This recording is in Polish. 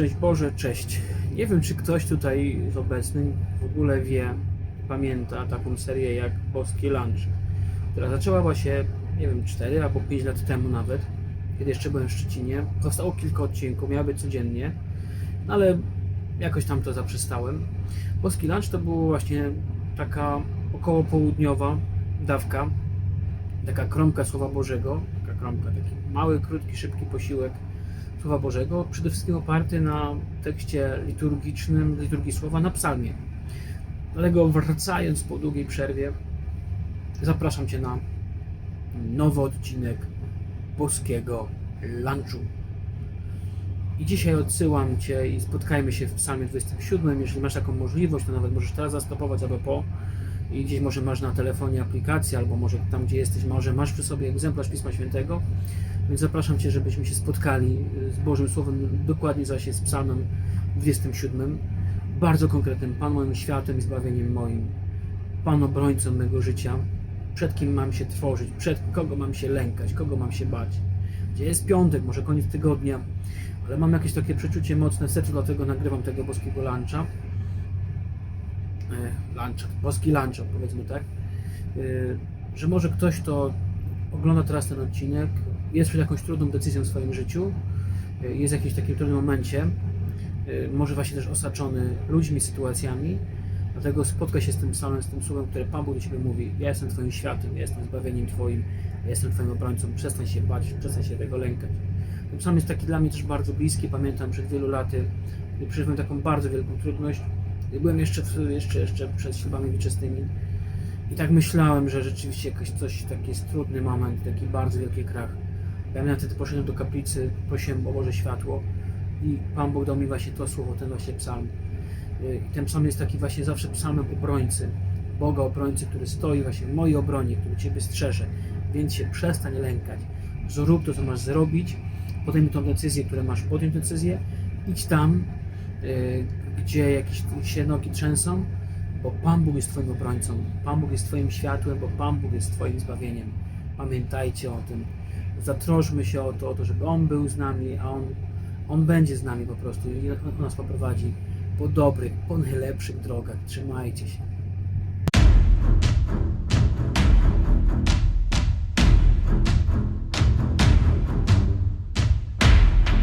Szczęść Boże, cześć. Nie wiem, czy ktoś tutaj z obecnych w ogóle wie, pamięta taką serię jak Boski Lunch, która zaczęła się, nie wiem, 4 albo 5 lat temu nawet, kiedy jeszcze byłem w Szczecinie. Powstało kilka odcinków, miały być codziennie, no ale jakoś tam to zaprzestałem. Boski Lunch to była właśnie taka około południowa dawka, taka kromka Słowa Bożego, taka kromka, taki mały, krótki, szybki posiłek Słowa Bożego, przede wszystkim oparty na tekście liturgicznym, liturgii Słowa, na psalmie. Dlatego wracając po długiej przerwie, zapraszam Cię na nowy odcinek boskiego lunchu. I dzisiaj odsyłam Cię i spotkajmy się w psalmie 27. Jeżeli masz taką możliwość, to nawet możesz teraz zastopować albo po i gdzieś może masz na telefonie aplikację, albo może tam, gdzie jesteś, może masz przy sobie egzemplarz Pisma Świętego. Więc zapraszam Cię, żebyśmy się spotkali z Bożym Słowem, dokładnie zaś jest Psalmem 27. Bardzo konkretnym, Pan moim światem i zbawieniem moim, Pan obrońcą mego życia, przed kim mam się tworzyć, przed kogo mam się lękać, kogo mam się bać. Gdzie jest piątek, może koniec tygodnia, ale mam jakieś takie przeczucie mocne w sercu, dlatego nagrywam tego boskiego luncha. E, luncha, boski lunch, powiedzmy tak. E, że może ktoś, kto ogląda teraz ten odcinek, jest przed jakąś trudną decyzją w swoim życiu, e, jest w jakimś takim trudnym momencie, może właśnie też osaczony ludźmi, sytuacjami, dlatego spotka się z tym samym, z tym słowem, które Pan Bóg do Ciebie mówi, ja jestem Twoim światem, ja jestem zbawieniem Twoim, ja jestem Twoim obrońcą, przestań się bać, przestań się tego lękać. Ten psalm jest taki dla mnie też bardzo bliski, pamiętam przed wielu laty, gdy przeżyłem taką bardzo wielką trudność, byłem jeszcze, jeszcze, jeszcze przed ślubami wieczystymi, i tak myślałem, że rzeczywiście jakoś coś, taki jest trudny moment, taki bardzo wielki krach. Ja miałem wtedy poszedłem do kaplicy, prosiłem o Boże światło i Pan Bóg dał mi właśnie to słowo, ten właśnie psalm. Y, I ten psalm jest taki właśnie zawsze psalmem obrońcy, Boga obrońcy, który stoi właśnie w mojej obronie, który Ciebie strzeże. Więc się przestań lękać. Zrób to, co masz zrobić, podejmij tą decyzję, które masz podjąć decyzję, idź tam, y, gdzie jakieś się nogi trzęsą, bo Pan Bóg jest Twoim obrońcą, Pan Bóg jest Twoim światłem, bo Pan Bóg jest Twoim zbawieniem. Pamiętajcie o tym. Zatroszmy się o to, o to, żeby On był z nami, a On, On będzie z nami po prostu i On nas poprowadzi po dobrych, po najlepszych drogach. Trzymajcie się.